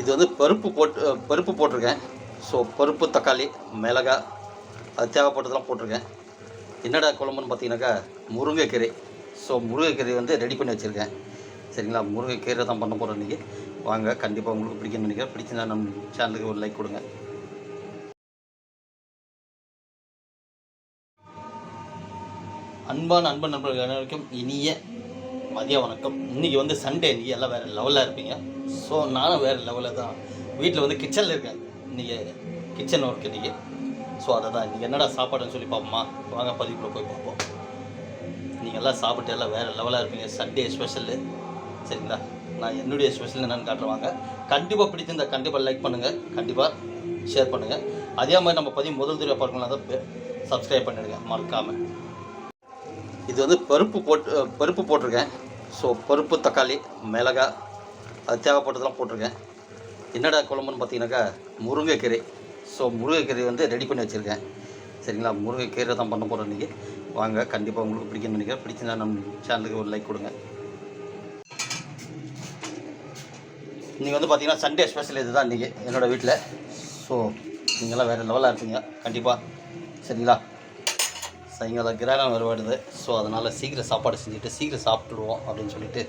இது வந்து பருப்பு போட்டு பருப்பு போட்டிருக்கேன். ஸோ பருப்பு தக்காளி மிளகாய் அது தேவைப்பட்டதெல்லாம் போட்டிருக்கேன். என்னடா குழம்புன்னு பார்த்தீங்கன்னாக்கா முருங்கைக்கீரை. ஸோ முருங்கைக்கீரை வந்து ரெடி பண்ணி வச்சுருக்கேன். சரிங்களா? முருங்கைக்கீரை தான் பண்ண போகிறோம் இன்றைக்கி வாங்க கண்டிப்பாக உங்களுக்கு பிடிக்கும்னு நினைக்கிறேன். பிடிச்சிருந்தா நம்ம சேனலுக்கு ஒரு லைக் கொடுங்க. அன்பான அன்பன் நண்பர்கள் அனைவருக்கும் இனிய மதிய வணக்கம். இன்றைக்கி வந்து சண்டே இன்றைக்கி எல்லாம் வேறு லெவலில் இருப்பீங்க. ஸோ நானும் வேறு லெவலில் தான். வீட்டில் வந்து கிச்சனில் இருக்கேன். இன்றைக்கி கிச்சன் ஒர்க் இன்றைக்கி ஸோ அதை தான் இன்றைக்கி என்னடா சாப்பாடுன்னு சொல்லி பார்ப்போமா? வாங்க பதிவுக்குள்ளே போய் பார்ப்போம். நீங்கள் எல்லாம் சாப்பிட்டு எல்லாம் வேறு லெவலாக இருப்பீங்க. சண்டே ஸ்பெஷலு சரிங்களா? நான் என்னுடைய ஸ்பெஷல் என்னென்னு காட்டுறவாங்க கண்டிப்பாக பிடிச்சிருந்தா கண்டிப்பாக லைக் பண்ணுங்கள் கண்டிப்பாக ஷேர் பண்ணுங்கள் அதே மாதிரி நம்ம பதிவு முதல் தடவை பார்க்கலாம் தான் சப்ஸ்கிரைப் பண்ணிடுங்க. மறக்காமல் இது வந்து பருப்பு போட்டு பருப்பு போட்டிருக்கேன். ஸோ பருப்பு தக்காளி மிளகாய் அது தேவைப்பட்டதெல்லாம் போட்டிருக்கேன். என்னடா குழம்புன்னு பார்த்தீங்கன்னாக்கா முருங்கைக்கீரை. ஸோ முருங்கைக்கீரை வந்து ரெடி பண்ணி வச்சுருக்கேன். சரிங்களா? முருங்கைக்கீரை தான் பண்ண போகிறோம் இன்றைக்கி வாங்க கண்டிப்பாக உங்களுக்கு பிடிக்கும்னு நினைக்கிறேன். பிடிச்சிருந்தா நம்ம சேனலுக்கு ஒரு லைக் கொடுங்க. இன்றைக்கி வந்து பார்த்தீங்கன்னா சண்டே ஸ்பெஷல் இது தான் இன்றைக்கி என்னோடய வீட்டில். ஸோ நீங்கள்லாம் வேறு லெவலாக இருப்பீங்க. கண்டிப்பாக சரிங்களா? சாயங்காலம் கிரகணம் வருவாடுது. ஸோ அதனால் சீக்கிரம் சாப்பாடு செஞ்சுட்டு சீக்கிரம் சாப்பிட்டுடுவோம் அப்படின்னு சொல்லிட்டு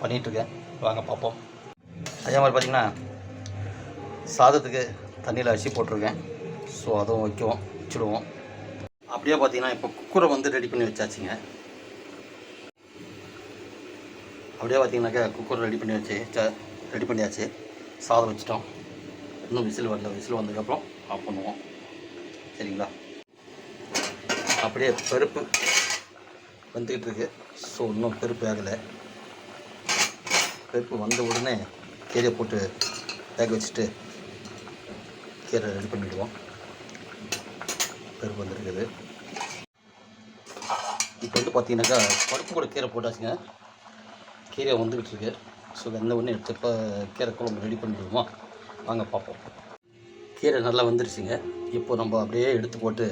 பண்ணிகிட்ருக்கேன் வாங்க பார்ப்போம். அதே மாதிரி பார்த்திங்கன்னா சாதத்துக்கு தண்ணியில் அரிசி போட்டிருக்கேன். ஸோ அதுவும் வைக்குவோம் வச்சுடுவோம். அப்படியே பார்த்தீங்கன்னா இப்போ குக்கரை வந்து ரெடி பண்ணி வச்சாச்சுங்க. அப்படியே பார்த்திங்கனாக்கா குக்கர் ரெடி பண்ணி வச்சு ரெடி பண்ணியாச்சு. சாதம் வச்சிட்டோம். இன்னும் விசில் வரல. விசில் வந்ததுக்கப்புறம் ஆஃப் பண்ணுவோம். சரிங்களா? அப்படியே பருப்பு வந்துக்கிட்டு இருக்கு. ஸோ இன்னும் பருப்பு ஆகலை. பருப்பு வந்த உடனே கீரையை போட்டு வேக வச்சுட்டு கீரை ரெடி பண்ணிவிடுவோம் பருப்பு வந்துருக்குது. இப்போ வந்து பார்த்தீங்கன்னாக்கா பருப்பு கூட கீரை போட்டாச்சுங்க. கீரை வந்துக்கிட்டு இருக்கு. ஸோ வெந்த உடனே எடுத்து இப்போ கீரை குழம்பு ரெடி பண்ணிவிடுவோம் வாங்க பார்ப்போம். கீரை நல்லா வந்துருச்சுங்க. இப்போ நம்ம அப்படியே எடுத்து போட்டு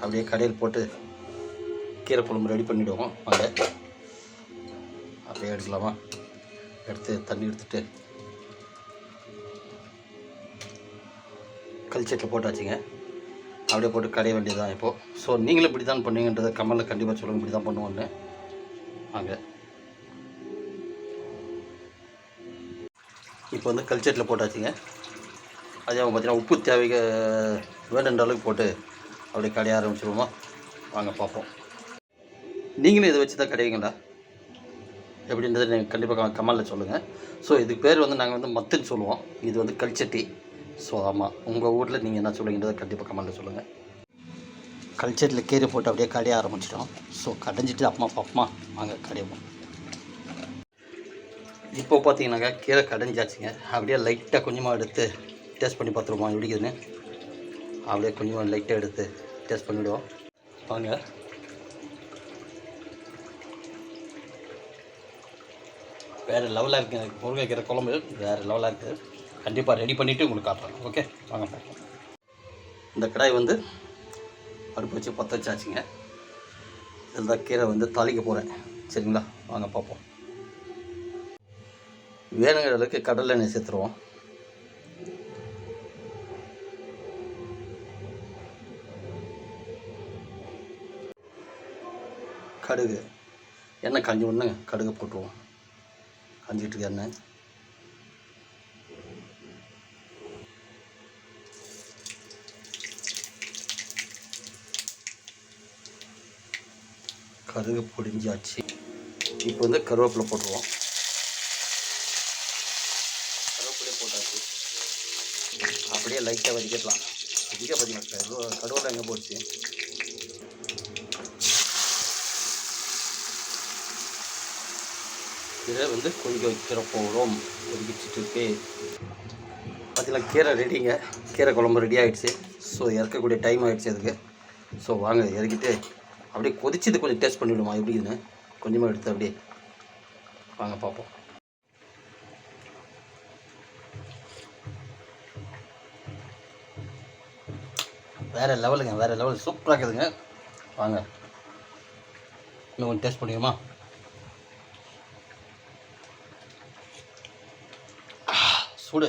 அப்படியே கடையில் போட்டு கீரை குழம்பு ரெடி பண்ணிவிடுவோம் வாங்க. அப்படியே எடுக்கலாமா? எடுத்து தண்ணி எடுத்துட்டு கல்ச்சட்டில் போட்டாச்சுங்க. அப்படியே போட்டு கடைய வேண்டியதுதான் இப்போது ஸோ நீங்களும் இப்படி தான் பண்ணுவீங்கன்றதை கமலில் கண்டிப்பாக சொல்லுங்கள் இப்படி தான் பண்ணுவோன்னு வாங்க. இப்போ வந்து கல்ச்சட்டில் போட்டாச்சுங்க. அதே அவங்க பார்த்தீங்கன்னா உப்பு தேவைக்கு வேணுன்ற அளவுக்கு போட்டு அப்படியே கடைய ஆரம்பிச்சிருவோமா? வாங்க பார்ப்போம். நீங்களும் இதை வச்சு தான் கடைவீங்களா எப்படின்றது நீங்கள் கண்டிப்பாக கமலில் சொல்லுங்கள் ஸோ இதுக்கு பேர் வந்து நாங்கள் வந்து மத்துன்னு சொல்லுவோம். இது வந்து கல்ச்சட்டி ஸோ ஆமாம் உங்கள் ஊரில் நீங்கள் என்ன சொல்லுங்கன்றதை கண்டிப்பாக கமலில் சொல்லுங்கள் கல்ச்சட்டில் கீரை போட்டு அப்படியே கடைய ஆரம்பிச்சிட்டோம். ஸோ கடைஞ்சிட்டு அம்மா பாப்பமா வாங்க கடைவோம் இப்போ பார்த்தீங்கன்னாக்கா கீரை கடைஞ்சாச்சுங்க. அப்படியே லைட்டாக கொஞ்சமாக எடுத்து டேஸ்ட் பண்ணி பார்த்துருவோம். எப்படிக்குதுன்னு அப்படியே கொஞ்சம் லைட்டாக எடுத்து டேஸ்ட் பண்ணிவிடுவோம் வாங்க. வேறு லெவலாக இருக்குது முருங்கைக்கீரை குழம்பு வேறு லெவலாக இருக்குது கண்டிப்பாக ரெடி பண்ணிவிட்டு உங்களுக்கு காட்டுறேன். ஓகே வாங்க. இந்த கடாய் வந்து அடுப்பு வச்சு பற்ற வச்சாச்சுங்க. இதில் தான் கீரை வந்து தாளிக்க போகிறேன் சரிங்களா? வாங்க பார்ப்போம். வேணுங்கிற அளவுக்கு கடலை எண்ணெய் சேர்த்துருவோம். கடுகு. எண்ணெய் காஞ்சி உடனே கடுகு போட்டுருவோம். காஞ்சிக்கிட்டு இருக்க எண்ணெய். கருகு பொடிஞ்சாச்சு. இப்போ வந்து கருவேப்பிலை போட்டுருவோம். கருவேப்பிலையை போட்டாச்சு. அப்படியே லைட்டாக வதக்கிடலாம். வதிக்க பார்த்தீங்கன்னா கருவ கருவேப்பிலை எங்கே போச்சு? இதை வந்து கொஞ்சம் வைக்கிற போகிறோம் கொதிக்கிச்சிட்டு இருக்கு. கீரை ரெடிங்க கீரை குழம்பு ரெடி ஆகிடுச்சு ஸோ இறக்கக்கூடிய டைம் ஆகிடுச்சு அதுக்கு. ஸோ வாங்க இறக்கிட்டு அப்படியே கொதிச்சது கொஞ்சம் டேஸ்ட் பண்ணிவிடுமா எப்படின்னு கொஞ்சமாக எடுத்து அப்படியே வாங்க பார்ப்போம். வேறு லெவலுங்க வேறு லெவல் சூப்பராக இருக்குதுங்க. வாங்க. இன்னும் கொஞ்சம் டேஸ்ட் பண்ணிடுமா? சூடு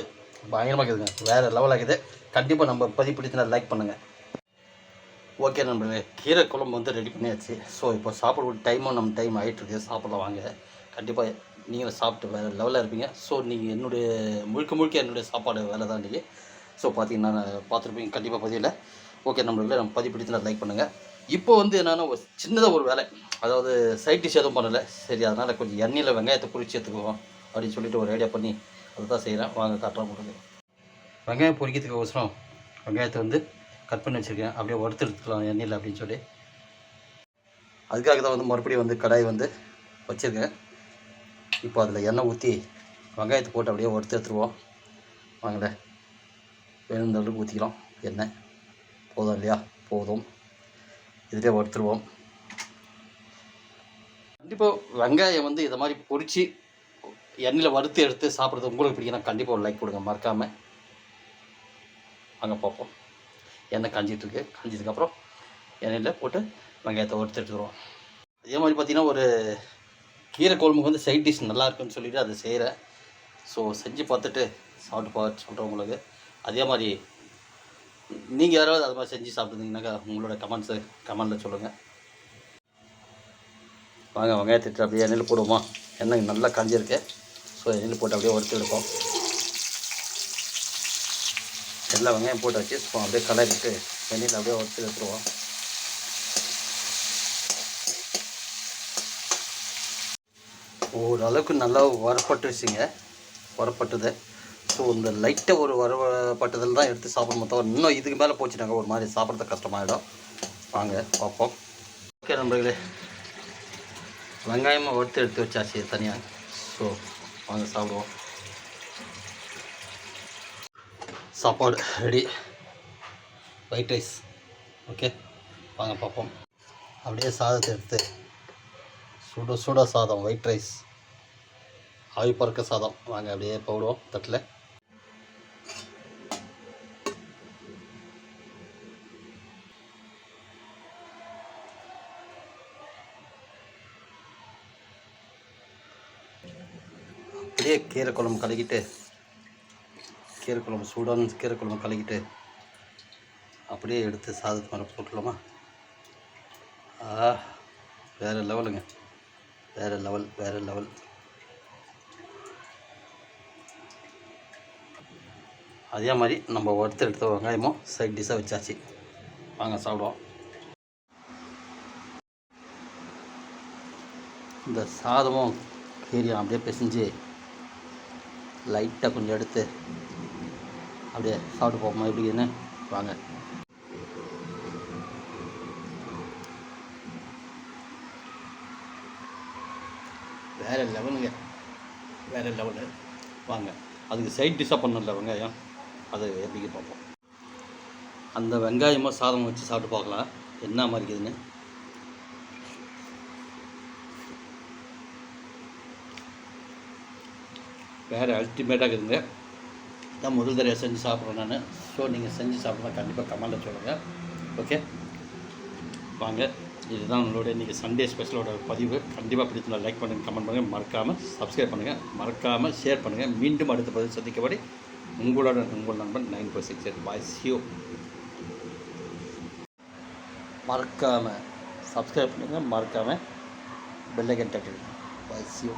பயங்கரமாக இருக்குதுங்க வேறு லெவலாக இருக்குது. கண்டிப்பாக நம்ம பதிவு பிடிச்சினா லைக் பண்ணுங்கள் ஓகே நண்பர்களே கீரை குழம்பு வந்து ரெடி பண்ணியாச்சு. ஸோ இப்போ சாப்பிட டைமும் நம்ம டைம் ஆகிட்டுருக்கு சாப்பிடலாம் வாங்க. கண்டிப்பாக நீங்களும் சாப்பிட்டு வேறு லெவலில் இருப்பீங்க. ஸோ நீங்கள் என்னுடைய முழுக்க முழுக்க என்னுடைய சாப்பாடு வேலை தான் இன்றைக்கி ஸோ பார்த்தீங்கன்னா பார்த்துருப்பீங்க கண்டிப்பாக பதிவில் ஓகே நம்மளுக்கு நம்ம பதிவு பிடிச்சினா லைக் பண்ணுங்கள் இப்போ வந்து என்னென்னா ஒரு சின்னதாக ஒரு வேலை. அதாவது சைட் டிஷ் எதுவும் பண்ணலை. சரி அதனால் கொஞ்சம் எண்ணெயில் வெங்காயத்தை பொரிச்சு எடுத்துக்குவோம். அப்படின்னு சொல்லிட்டு ஒரு ஐடியா பண்ணி அதை தான் செய்கிறேன். வாங்க காட்டுறோம் கொடுங்க வெங்காயம் பொரிக்கிறதுக்கு அவசரம். வெங்காயத்தை வந்து கட் பண்ணி வச்சுருக்கேன். அப்படியே வறுத்து எடுத்துக்கலாம் எண்ணெயில் அப்படின்னு சொல்லி. அதுக்காக தான் வந்து மறுபடியும் வந்து கடாய் வந்து வச்சுருக்கேன். இப்போ அதில் எண்ணெய் ஊற்றி வெங்காயத்தை போட்டு அப்படியே வறுத்து எடுத்துருவோம். வாங்களேன் வேணும் அளவுக்கு ஊற்றிக்கலாம். எண்ணெய். போதும் இல்லையா? போதும். இதிலே வறுத்துருவோம். கண்டிப்பாக வெங்காயம் வந்து இதை மாதிரி பொரித்து எண்ணெயில் வறுத்து எடுத்து சாப்பிட்றது உங்களுக்கு பிடிக்கணும் கண்டிப்பாக ஒரு லைக் கொடுங்க. மறக்காமல் அங்கே பார்ப்போம். எண்ணெய் காஞ்சிட்ருக்கு காஞ்சதுக்கப்புறம் எண்ணெயில் போட்டு வெங்காயத்தை வறுத்து எடுத்துக்கிறோம் அதே மாதிரி பார்த்தீங்கன்னா ஒரு கீரை குழம்புக்கு வந்து சைட் டிஷ் நல்லா இருக்குன்னு சொல்லிட்டு அதை செய்கிறேன் ஸோ செஞ்சு பார்த்துட்டு சாப்பிட்டு பார்த்து சொல்கிறேன் உங்களுக்கு. அதே மாதிரி நீங்கள் யாராவது அது மாதிரி செஞ்சு சாப்பிட்டுருந்தீங்கன்னாக்கா உங்களோட கமெண்ட்ஸு கமெண்டில் சொல்லுங்கள் வாங்க வெங்காயத்தை அப்படியே எண்ணெயில் போடுவோமா? எண்ணெய் நல்லா காஞ்சிருக்கு. ஸோ எண்ணெயில் போட்டு அப்படியே வறுத்து எடுப்போம். எல்லா வெங்காயம் போட்டு வச்சு ஸோ அப்படியே கலரிட்டு எண்ணெயில் அப்படியே வறுத்து எடுத்துருவோம். ஓரளவுக்கு நல்லா வரப்பட்டுருச்சுங்க வரப்பட்டது ஸோ இந்த லைட்டாக ஒரு வரப்பட்டதில் தான் எடுத்து சாப்பிட தவிர இன்னும் இதுக்கு மேலே போச்சுனாங்க ஒரு மாதிரி சாப்பிட்றது கஷ்டமாயிடும். வாங்க பார்ப்போம். ஓகே நண்பர்களே. வெங்காயமாக வறுத்து எடுத்து வச்சாச்சு தனியாக ஸோ வாங்க சாப்பிடுவோம். சாப்பாடு ரெடி ஒயிட் ரைஸ் ஓகே வாங்க பார்ப்போம். அப்படியே சாதத்தை எடுத்து சுட சுட சாதம் ஒயிட் ரைஸ் ஆவி பறக்க சாதம். வாங்க அப்படியே போடுவோம் தட்டில். அப்படியே கீரை குழம்பு கலக்கிட்டு கீரை குழம்பு சூடான கீரை குழம்பு கலக்கிட்டு அப்படியே எடுத்து சாதத்து மேலே போட்டுடலாமா? ஆ வேறு லெவலுங்க. வேறு லெவல் வேறு லெவல். அதே மாதிரி நம்ம வறுத்து எடுத்த வெங்காயமும் சைட் டிஷ்ஷாக வச்சாச்சு. வாங்க சாப்பிடுவோம். இந்த சாதமும் கீரையும் அப்படியே பிசைஞ்சு லைட்டாக கொஞ்சம் எடுத்து அப்படியே சாப்பிட்டு போப்போமா எப்படின்னு வாங்க. வேறு லெவலுங்க. வேறு லெவலு. வாங்க. அதுக்கு சைட் டிஷ்ஷாக பண்ணல வெங்காயம். அது எப்படிங்க பார்ப்போம். அந்த வெங்காயமாக சாதம் வச்சு சாப்பிட்டு பார்க்கலாம். என்ன மாதிரி இருக்குதுன்னு. வேறு அல்டிமேட்டாக இருக்குதுங்க. தான் முதல் தடவை செஞ்சு சாப்பிட்றேன் நான். ஸோ நீங்கள் செஞ்சு சாப்பிட்றா கண்டிப்பாக கமெண்டில் சொல்லுங்கள் ஓகே வாங்க. இதுதான் உங்களோட இன்றைக்கி சண்டே ஸ்பெஷலோட பதிவு. கண்டிப்பாக பிடிச்சிருந்தா லைக் பண்ணுங்கள் கமெண்ட் பண்ணுங்கள் மறக்காமல் சப்ஸ்கிரைப் பண்ணுங்கள் மறக்காமல் ஷேர் பண்ணுங்கள் மீண்டும் அடுத்த பதிவு சந்திக்கபடி உங்களோட உங்கள் நண்பன் nine four six eight bye சியோ மறக்காமல் சப்ஸ்கிரைப் பண்ணுங்கள் மறக்காமல் பெல்லைக்கன் தட்டுங்க பாய் சியோ